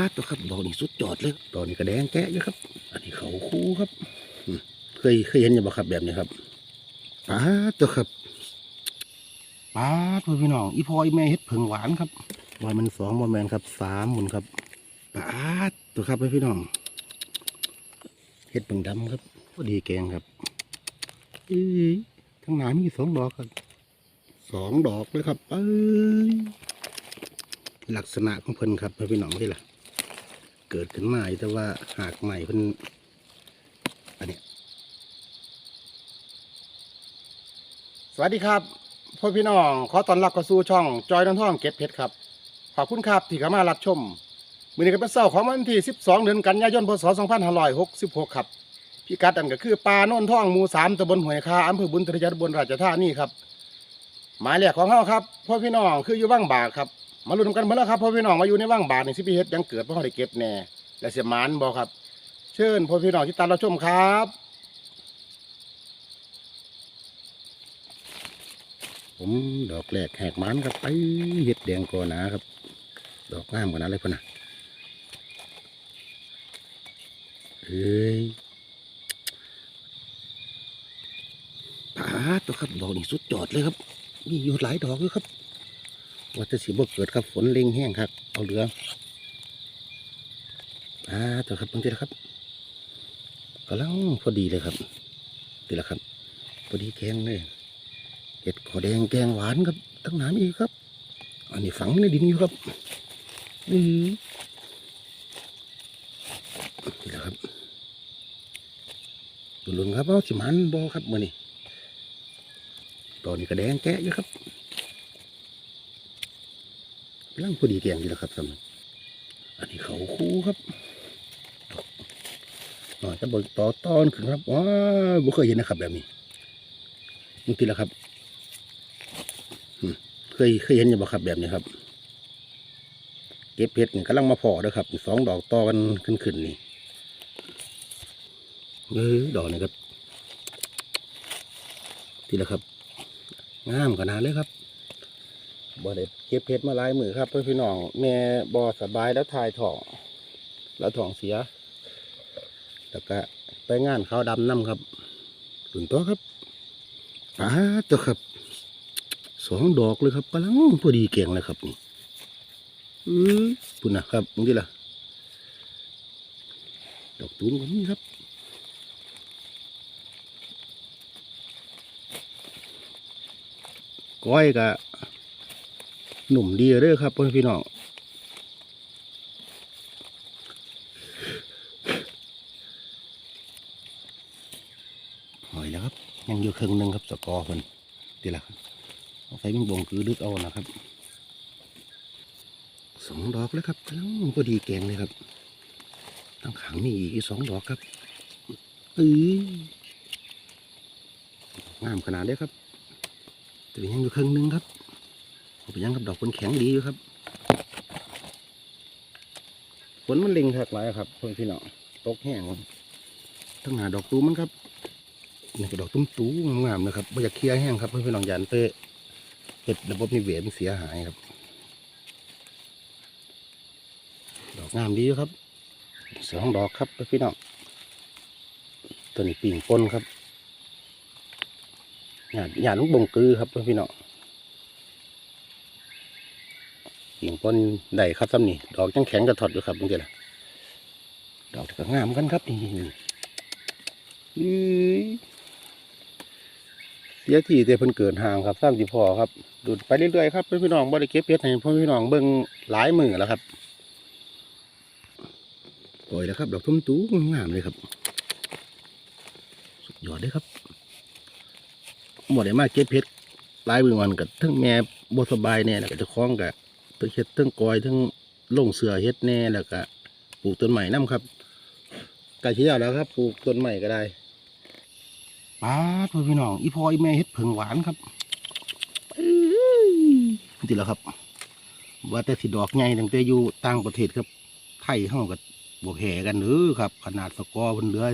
าดตัวครับดอกนี่สุดยอดเลยดอกนี่กระแดงแกะอยู่ครับ อันนี้เขาคู่ครับอืมเคยเคยเห็นอยู่บ่ครับแบบนี้ครับปาดตัวครับปาดพ่อพี่น้องอีพออีแม่เฮ็ดผึ่งหวานครับวายมันสองวายแมนครับสามหมุนครับปาดตัวครับพ่อพี่น้องเฮ็ดผึ่งดำครับพอดีแกงครับอีทั้งหนามีสองดอกครับสองดอกเลยครับเอ้ยลักษณะของเพิ่นครับพี่น้องที่ล่ะ เกิดขึ้นมาแต่ว่าหากใหม่เพิ่นอันนี้สวัสดีครับพ่อพี่น้อง ขอต้อนรับเข้าสู่ช่องจอยน้ำท่องเก็บเพชรครับ ขอบคุณครับที่เข้ามารับชมมือนี้ก็เป็นเสาร์ของวันที่ 12 เดือนกันยายน พศ 2566 ครับพิกัดอันก็คือปลาโน่นท่องหมู่3ตำบลหวยคาอำเภอบุญตรยาตบลราชธานีครับหมายเลขของเฮาครับพ่อพี่น้องคืออยู่ว่างบากครับ มาลุ้นกันเมื่อแล้วครับพ่อพี่น้องมาอยู่ในว่างบาทในสิพีเฮ็ดยังเกิดพ่อได้เก็บแน่และเสียหมานบอครับ เชิญพ่อพี่น้องที่ตามเราชมครับผมดอกแรกแหกหมันครับไปเห็ดแดงก่อหนาครับ ดอกงามกว่านั้นเลยพ่อนะเฮ้ยผาตัวครับดอกนี่สุดยอดเลยครับ มีอยู่หลายดอกเลยครับ ว่าจะสิบ่เกิดครับฝนเล็งแห้งครับเอาเรืออ่าตัวครับตรงนี้นะครับกำลังพอดีเลยครับนี่แหละครับ พอดีแกงเลยเห็ดขอแดงแกงหวานครับตั้งน้ำอีกครับ อันนี้ฝังในดินอยู่ครับอือนี่แหละครับดุนๆครับเอาสิมันบอครับมื่อนี้ตอนนี้ก็แดงแกะอยู่ครับ ร่างพอดีแกงอยู่แล้วครับสำนักอันนี้เขาคู่ครับหน่อยจะบิกต่อตอนขึ้นครับว้าวบุเคยเห็นนะครับ แบบนี้บางทีแล้วครับเคยเคยเห็นอยู่บ่ครับแบบนี้ครับ เก็บเพชรนี่กำลังมาพอเด้อครับสองดอกต่อกันขึ้นขึ้นนี่เออดอกนี่ครับทีละครับงามขนาดเลยครับ บ่ได้เก็บเพชรมาหลายมือครับ เพื่อนพี่น้องแม่บ่สบายแล้วทายท้องแล้วท้องเสียแล้วก็ไปงานเขาวดำน้ำครับตุนตัวครับป้าตัวครับสองดอกเลยครับกำลังพอดีเก่งเลยครับนี่อือปุ่นนะครับตรงนี้ล่ะดอกตูมก็มีครับก้อยกับ หนุ่มดีเด้อครับพ่อพี่น้องหอยแล้วครับ ยังอยู่ครึ่งหนึงครับสกอร์เพิ่นดีละครับเอาใส่เป็นบงคือดึกเอานะครับสองดอกแล้วครับกำลังพอดีแกงเลยครับตั้งขังนี่อีกสองดอกครับเอ้ยงามขนาดเลยครับแต่ยังอยู่ครึ่งหนึงครับ เอาไปยังกับดอกคนแข็งดีอยู่ครับฝนมันล็งทักหลายครับเพื่อนพี่น้องตกแห้งทั้งหาดอกตูมันครับนี่ก็ดอกตุ้มตูงามๆนะครับไม่อยากเคลียร์แห้งครับเพื่อนพี่น้องยันเตะเห็ดระบบนิเวศมันเสียหายครับ ดอกงามดีอยู่ครับสองดอกครับเพื่อนพี่น้องตัวนี้ปิ่งปนครับหยาดหยาดลูกบงกือครับเพื่อนพี่น้อง กิ่งป้นได้ครับซ้ำนี่ดอกยังแข็งกระถอดอยู่ครับนี่เจ้าล่ะดอกก็งามกันครับนี่อื้อเสียทีแต่เพิ่นเกิดห่างครับสร้างสิพอครับดูดไปเรื่อยๆครับเพื่อนพี่น้องบ่ได้เก็บเพชรให้พ่อพี่น้องเบิ่งหลายมือแล้วครับปล่อยแล้วครับ ดอกทุ่มตู้งามเลยครับ สุดยอดเลยครับบ่ได้มากเก็บเพชรหลายมือวันกับทั้งแม่บ่สบายเนี่ยแล้วก็จะคล้องกับ ทั้งเฮ็ดทั้งกอยทั้งลงเสือเฮ็ดแน่แล้วก็ปลูกต้นใหม่น้ำครับกะเชียวแล้วครับปลูกต้นใหม่ก็ได้ป้าพ่อพี่น้องอีพออีแม่เฮ็ดผงหวานครับติแล้วครับ ว่าแต่สิดอกใหญ่ตั้งแต่อยู่ต่างประเทศครับ ไทยเฮาก็บ่แพ้กันเด้อครับ ขนาดสกอร์เพิ่นเหลือ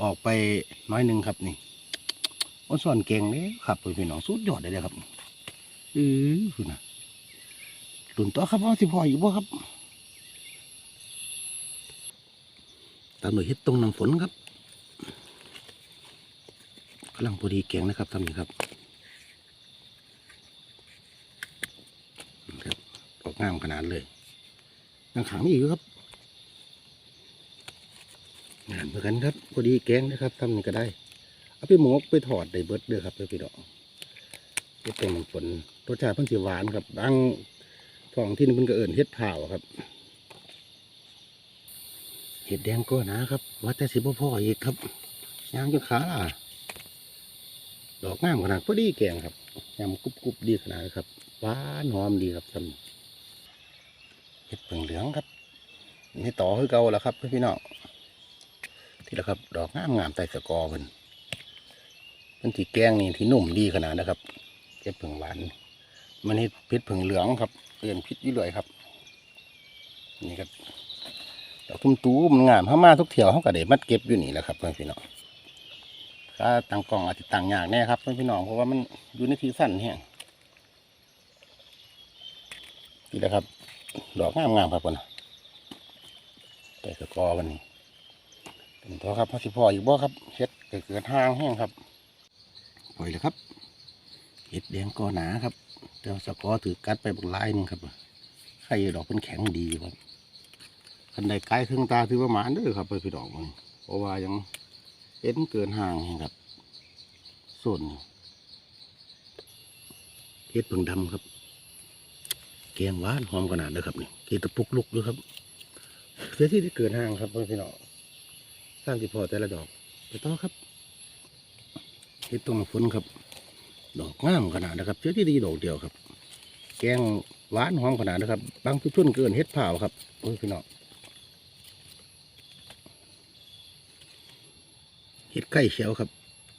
ออกไปน้อยหนึ่งครับนี่อ้นสอนเก่งเด้ครับพ่อพี่น้องสุดยอดเลยครับเออคุณน่ะ หลุนตัวครับว่าสิพออยู่บ่ครับตามด้วยเฮ็ดตรงน้ำฝนครับกำลังพอดีแกงนะครับทำนี่ครับครับออกงามขนาดเลยยังขังนี่อยู่ครับงานเหมือนกันครับพอดีแกงนะครับทำนี่ก็ได้เอาไปหมกไปถอดได้เบิดเด้อครับเพื่อพี่ดอกเฮ็ดตรงน้ำฝนรสชาติเพิ่นสิหวานครับบาง ทองที่นี่เพิ่นก็เอิ้นเฮ็ดเผาครับ เห็ดแดงก็นะครับว่าแต่สิบพ่ออีกครับยางจนขาล่ะดอกงามขนาดพอดีแกงครับยำกรุบกรุบดีขนาดครับหวานหอมดีครับท่านเห็ดเผิงเหลืองครับนี่ต่อคือเก่าแล้วครับพี่น้องที่แล้วครับ ดอกงามงามใส่สกอเพิ่นเพิ่นที่แกงนี่ที่นุ่มดีขนาดนะครับเห็ดเผิงหวานมันเห็ดพิษเผิงเหลืองครับ เปลี่นพิษยู่เลยครับ นี่ครับดอกตุ้มตูมันงามเข้ามาทุกเที่ยวเขาก็ได้มัดเก็บอยู่นี่แหละครับเพื่อนพี่น้องถ้าตั้งกล่องอาจจะตั้งอยากแน่ครับเพื่อนพี่น้องเพราะว่ามันอยู่ในที่สั้นแห้งนี่แหละครับ ดอกงามงามครับคนแต่สกอกันนี่เป็นตัวครับพอสิพออีกบ่ครับเฮ็ดเกิดเกิดหางแห้งครับปล่อยเลยครับเฮ็ดแดงกอหนาครับ แต่สกอถือกัดไปบักลายหนึงครับไข่ดอกเป็นแข็งดีครับคันใดไกลครึ่งตาถือว่าหมานเด้อครับ ไปพี่ดอกมันเพราะว่ายังเอ็นเกินห่างครับส่วนเฮ็ดเพิ่งดำครับแกงหวานหอมขนาดเลยครับนี่กีตะปุกลุกด้วยครับเสียที่ที่เกินห่างครับพี่น้องสร้างที่พอแต่ละดอกไปต่อครับเฮ็ดตรงฝนครับ ดอกงามขนาดนะครับเสียที่ดีดอกเดียวครับ แกงหวานหอมขนาดนะครับ บางทุนเกินเฮ็ดเผาครับโอ้ยพี่น้องเห็ดไก่เขียวครับ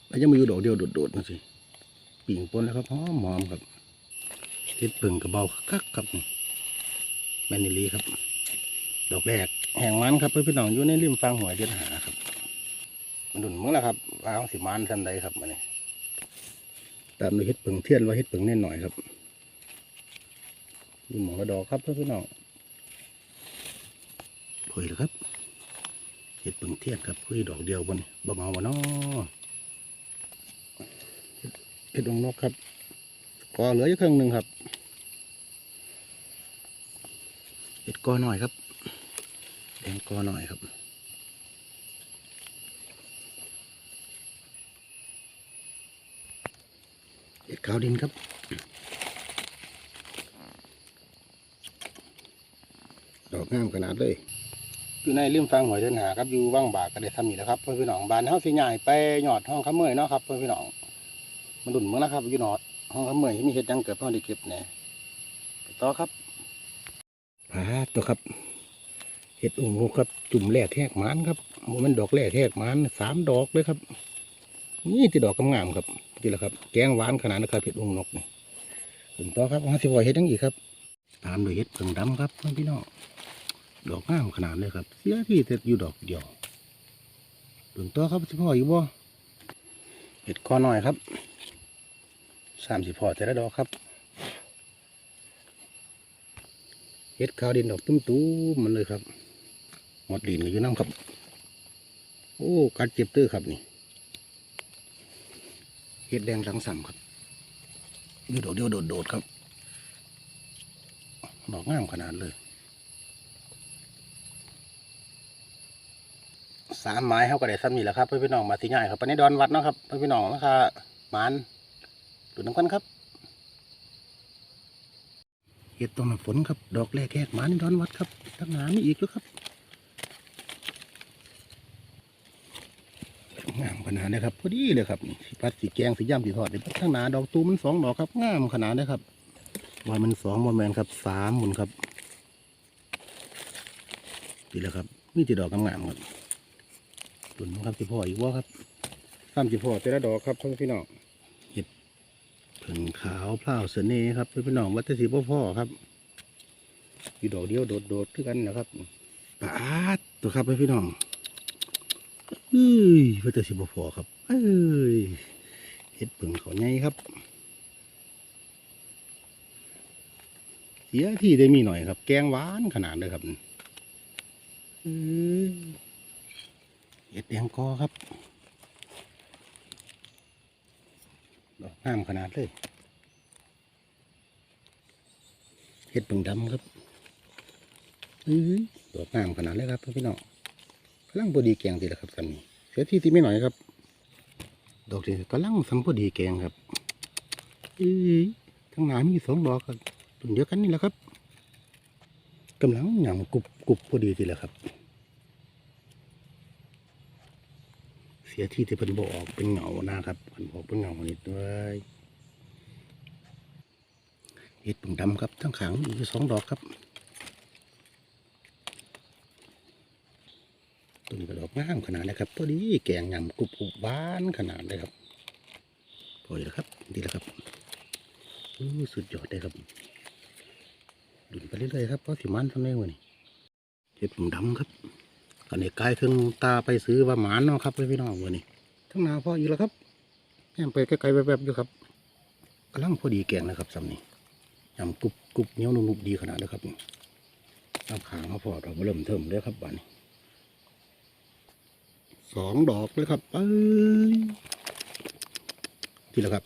แล้วยังมีอยู่ดอกเดียวโดดๆนะสิปิ่งปนแล้วครับหอมหอมครับเห็ดเปิ่งกระเบาคักครับนี่แมนนิลีครับ ดอกแรกแห่งมันครับเพื่อนพี่น้องอยู่ในริมฟางหัวเดือนหาครับมันดุนมึงแล้วครับวางสิมันทันใดครับมันนี่ ตามด้วยเห็ดเปิ่งเทียนว่าเห็ดเปิ่งแน่นหน่อยครับดูหมอกระดอกครับเพื่อนพี่น้องถอยแล้วครับเห็ดเปิงเทียนครับคือดอกเดียวบนบ่เมาบ่นอเห็ดดงนกครับก็เหลืออยู่ครึ่งหนึ่งครับเห็ดกอหน่อยครับแดงกอหน่อยครับ เห็ดขาวดินครับดอกงามขนาดเลยอยู่ในริมฟังหอยเดินหาครับอยู่ว่างบากก็ได้ทำนี่แหละครับเพื่อนพี่น้องบ้านเฮาสิใหญ่ไปหยอดห้องขมเมยเนาะครับเพื่อนพี่น้องมันดุนเมืองนะครับอยู่หนอดห้องขมเมยมีเห็ดหยังเกิดพ่อได้เก็บแหน่ไปต่อครับพาตัวครับเห็ดองค์ครับจุ่มแรกแหกหมันครับโมมันดอกแรกแหกหมันสามดอกเลยครับ นี่ที่ดอกงามๆครับ นี่แหละครับ แกงหวานขนาดนะครับเห็ดองนกนี่ถึงต่อครับห้าสิบวเห็ดยังอีกครับ ตามด้วยเห็ดเพิ่งดำครับเพื่อนพี่น้อง ดอกงามขนาดเลยครับ เสียที่แต่อยู่ดอกเดียวถึงตัวครับสิพ่ออยู่บ่ เห็ดคอหน่อยครับสามสิพ่อแต่ละดอกครับ เห็ดขาวดินดอกตุ้มตูมๆมันเลยครับ หมดดินก็อยู่น้ำครับ โอ้ กัดเจ็บตื้อครับนี่ ห็ดแดงสังสำครับอยู่ดอกเดียวโดดๆครับดอกงามขนาดเลยสามไม้เขาก็ได้ซ้ำนี่แหละครับเพื่อนพี่น้องมาสีง่ายครับปานนี้ดอนวัดเนาะครับเพื่อนพี่น้องราคาหมานดูน้ำกันครับเห็ดตรงน้ำฝนครับ ดอกแรกแหกหมานดอนวัดครับตั้งหนามีอีกแล้วครับงาม ขนาดนี้ครับพอดีเลยครับสีพัดสีแกงสีย่ำสีทอดนี่ทั้งหนาดอกตูมันสองดอกครับงามขนาดนี้ครับว่ามันสองว่าแมนครับสามหมุนครับดีแล้วครับมีแต่ดอกงามๆครับตุนครับสิพ่ออีกว่าครับข้ามสิพ่อแต่ละดอกครับพ่อพี่น้องเห็ดผึ่งขาวพร้าเสน่ห์ครับพ่อพี่น้องวัดสีพ่อพ่อครับอยู่ดอกเดียวโดดๆด้วยกันนะครับปาดตัวครับพี่น้อง เอ้ยวัดแต่สีพ่อพ่อครับ เอ้ยเห็ดผึ่งเขาใหญ่ครับ เสียที่ได้มีหน่อยครับ แกงหวานขนาดเลยครับอือเห็ดแดงกอครับดอกงามขนาดเลยเห็ดเบิ่งดำครับดอกงามขนาดเลยครับพี่น้องำลังพอดีแกงทีละครับสันนี้เสียที่ที่ไม่หน่อยครับ ดอกนี้กำลังสัมพอดีแกงครับอื้อทั้งหนามีสองดอกครับต้นเดียวกันนี่แหละครับกำลังหยำกรุบกรุบพอดีทีละครับ เสียที่ที่เป็นบออกเป็นเหงานะครับเป็นบอกเป็นเหงานิดด้วยเห็ดผึ่งดำครับทั้งขางมีอยู่สองดอกครับตัวนี้ก็ดอก งามขนาดเลยครับพอดีแกงยำกรุบกรุบหวานขนาดเลยครับพอดีแล้วครับ ดีแล้วครับอู้สุดยอดเลยครับดุนไปเรื่อยๆครับเพราะสิมันทำได้วันนี้เห็ดผงดำครับอันนี้กลายถึงตาไปซื้อว่าหมานเนาะครับพี่น้องวันนี้ทั้งนาพ่ออีกแล้วครับแอมไปไกลๆแบบๆอยู่ครับกำลังพอดีแกงนะครับสำนี้ยำกรุบกรุบเหนียวนุ่มๆดีขนาดเลยครับนี่เอาขางมาพอเราเริ่มเทิมเลยครับบ้านนี้ สองดอกเลยครับเอ้ยทีละครับ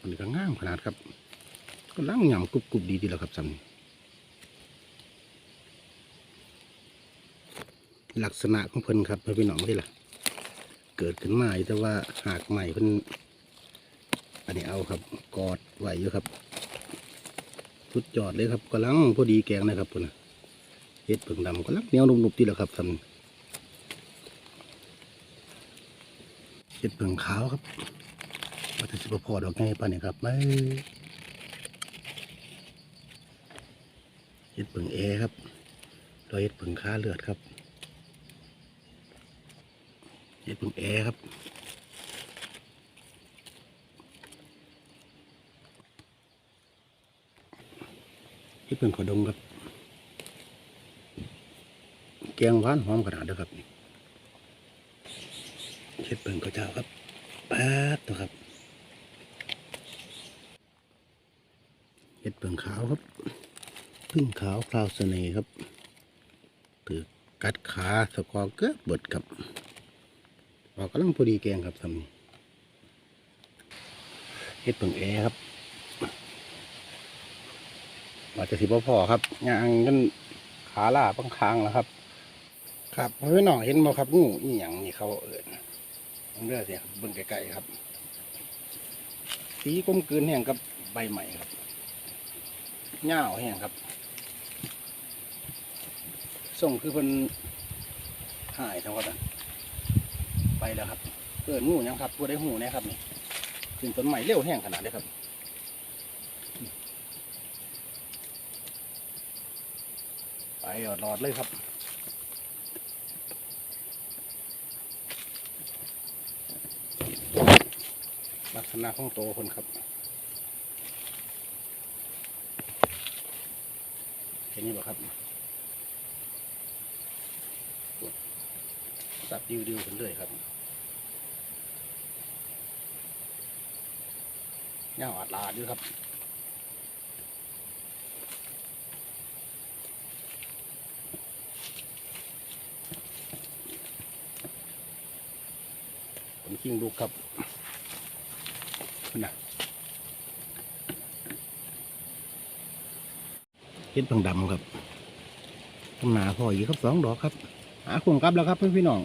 อันนี้ก็งามขนาดครับ ก็ล่างหยำกรุบกรุบดีดีแล้วครับซ้ำนี่ลักษณะของเพิ่นครับพี่น้องที่ล่ะ เกิดขึ้นมาอยู่แต่ว่าหากใหม่เพิ่นอันนี้เอาครับ กอดไหวอยู่ครับ สุดยอดเลยครับกำลังพอดีแกงนะครับพุ่นเห็ดเพิ่งดำกำลังเหนียวนุ่มๆดีแล้วครับซ้ำนี่เห็ดเพิ่งขาวครับว่าจะสิบพอดอกไงป่ะเนี่ยครับไม่เห็ดเผึ่งเอครับรอยเห็ดเผึ่งค้าเลือดครับเห็ดเผึ่งเอครับ เห็ดผึ่งขอดงครับ แกงหวานหอมขนาดเด้อครับเห็ดผึ่งข้าวเจ้าครับแป๊ดตัวครับเห็ดผึ่งขาวครับ พึ่งขาวคราวเสน่ห์ครับถือกัดขาสกอเกือบเบิดครับออกกำลังพอดีแกงครับทำเฮ็ดเปิงแอครับ ว่าจะสิบ่พอครับยางกันขาล่าบังค้างแล้วครับ ครับพี่น้องเห็นบ่ครับงูอีหยังนี่เขาเอิญเรื่องเสียครับเบิ่งไกลๆครับ สีกลมกลืนแห้งกับใบใหม่ครับเง่าวแห้งครับส่งคือเพิ่นหายทั้งหมดอะไปแล้วครับเกิดงูยังครับตัวได้หูนะครับนี่ขึ้นต้นใหม่เร็วแห้งขนาดนี้ครับ ไปหลอดเลยครับลักษณะของโตคนครับ เห็นนี่บ่ครับสับดิวดิวๆกันเลยครับเงาอัดลาดด้วยครับ ผมคิงลูกครับนะเห็ดบังดำครับต้นหนาพออีกครับสองดอกครับหาคุมกลับแล้วครับเพื่อนพี่น้อง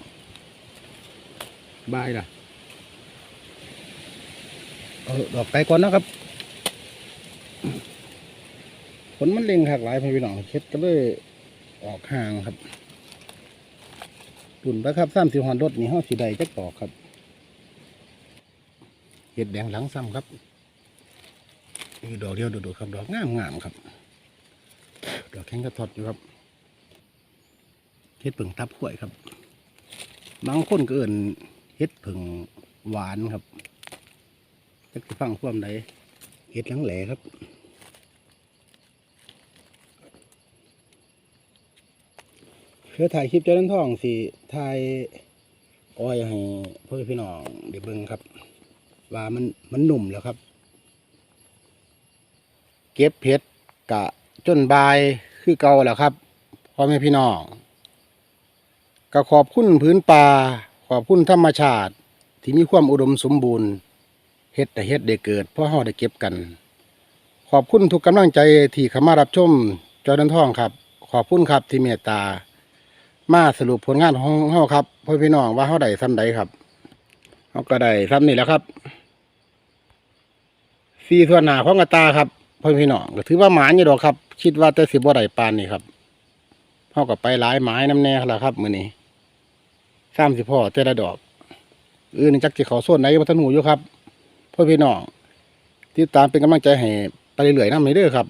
บายล่ะเอาดอกไก่ก่อนนะครับผลมันเล็งหักหลายเพื่อนพี่น้องเช็ดก็เลยออกห่างครับตุ่นไปครับสามสิบหอนรถนี่ห้าสีใดจักตอกครับ ห็ดแดงหลังซ้ำครับนี่ดอกเดียวโดดๆครับ ดอกงามงามครับ ดอกแข็งกระทอดอยู่ครับเห็ดผึ่งทับขวยครับ บางคนก็เอิ่นเห็ดผึ่งหวานครับจะไปฟังความใดเห็ดหลังแหลครับเพื่อถ่ายคลิปเจ้าน้นทองสิถ่ายอ้อยให้เพื่อนพี่น้องเดี๋ยวเบิ่งครับ ว่ามันมันหนุ่มแล้วครับ เก็บเพชรกะจนบายคือเก่าแล้วครับพ่อแม่พี่น้องก็ขอบคุณพื้นป่าขอบคุณธรรมชาติ ที่มีความอุดมสมบูรณ์เฮ็ดแต่เฮ็ดได้เกิดเพราะเฮาได้เก็บกัน ขอบคุณทุกกำลังใจที่เข้ามารับชมจอดันท่องครับ ขอบคุณครับที่เมตตา มาสรุปผลงานของเฮาครับพ่อพี่น้องว่าเฮาได้ซ้ำใดครับเฮาก็ได้ซ้ำนี่แหล้วครับ สี่ส่วนหนาของกระตาครับพ่อพี่น้องก็ถือว่าหมานอยู่ดอกครับ คิดว่าแต่สิบว่ได้ปานนี่ครับเฮาก็ไปหลายหมายน้ำแน่ล้วครับมือนี้สามสิพ่อแต่ละดอกอื่นจักสิเขาโซนไหนบ่ทันหูอยู่ครับพ่อพี่น้องติดตามเป็นกำลังใจให้ไปเรื่อยๆนำให้เด้อครับ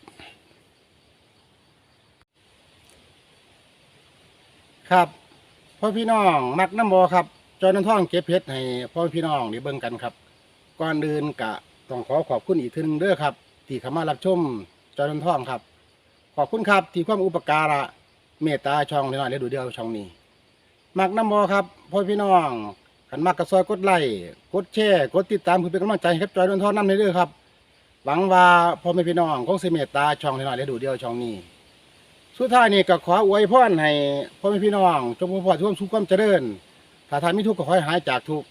ครับพ่อพี่น้องมักน้ำบอครับจอยน้ำท่องเก็บเพชรให้พ่อพี่น้องได้เบิ่งกันครับ ก่อนอื่นกะ ต้องขอขอบคุณอีกทีหนึงเด้อครับ ที่เข้ามารับชมจอยน้ำท่องครับ ขอบคุณครับที่ความอุปการะเมตตาช่องน้อยๆและดูเดียวช่องนี้ มักน้ำบอครับพ่อพี่น้องขันมักกระซอยกดไลค์กดแชร์กดติดตามเพื่อเป็นกำลังใจให้ครับจอยน้ำท่องน้ำในเด้อครับ หวังว่าพ่อแม่พี่น้องคงสิเมตตาช่องน้อยๆและดูเดียวช่องนี้ สุดท้ายนี่ก็ขออวยพรให้พ่อแม่พี่น้องจงพอทุกสุขความเจริญถ้าท่านมีทุกข์ก็ขอให้หายจากทุกข์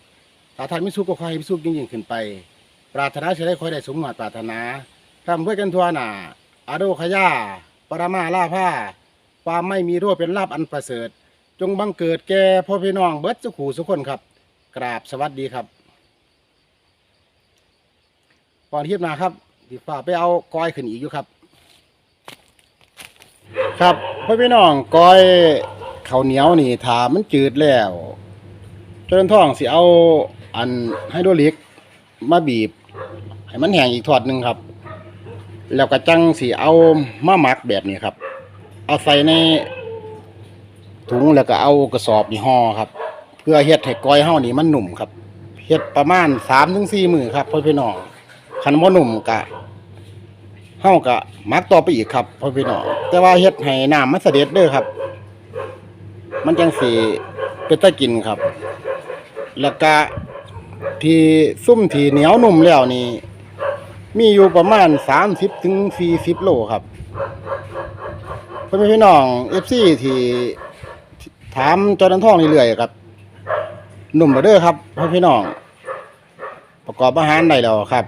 ถ้าท่านมีสุขก็ขอให้มีสุขยิ่งยิ่งขึ้นไป ปรารถนาจะได้ขอให้ได้สมหวังปรารถนาทำเพื่อกันทั่วหน้าอาโดขยาปรามาลาผ้าความไม่มีโรคเป็นลาบอันประเสริฐ จงบังเกิดแก่พ่อพี่น้องเบิดสุขูสุขคนครับ กราบสวัสดีครับก่อนที่จะมาครับดีฝ่าไปเอากอยขึ้นอีกอยู่ครับ ครับพ่อพี่น้องก้อยข้าวเหนียวนี่ถามันจืดแล้วจนท้องสิเอาอันไฮโดรลิกมาบีบ ให้มันแห้งอีกทอดหนึ่งครับ แล้วก็จังสิเอามาหมักแบบนี้ครับ เอาใส่ในถุงแล้วก็เอากระสอบนี่ห่อครับ เพื่อเฮ็ดให้ก้อยเฮานี่มันหนุ่มครับเฮ็ดประมาณสามถึงสี่มือครับพ่อพี่น้องคันบ่หนุ่มกะเฮาก็มักต่อไปอีกครับพ่อพี่น้องแต่ว่าเฮ็ดให้น้ำมันเสด็จเด้อครับ มันจังสิเป็นตะกินครับ แล้วก็ ที่ซุ่มที่เหนียวนุ่มแล้วนี่ มีอยู่ประมาณสามสิบถึงสี่สิบโลครับพ่อแม่พี่น้องเอฟซีที่ถามจอดันทองเรื่อยๆครับหนุ่มบ่เด้อครับพ่อพี่น้อง ประกอบอาหารได้แล้วครับ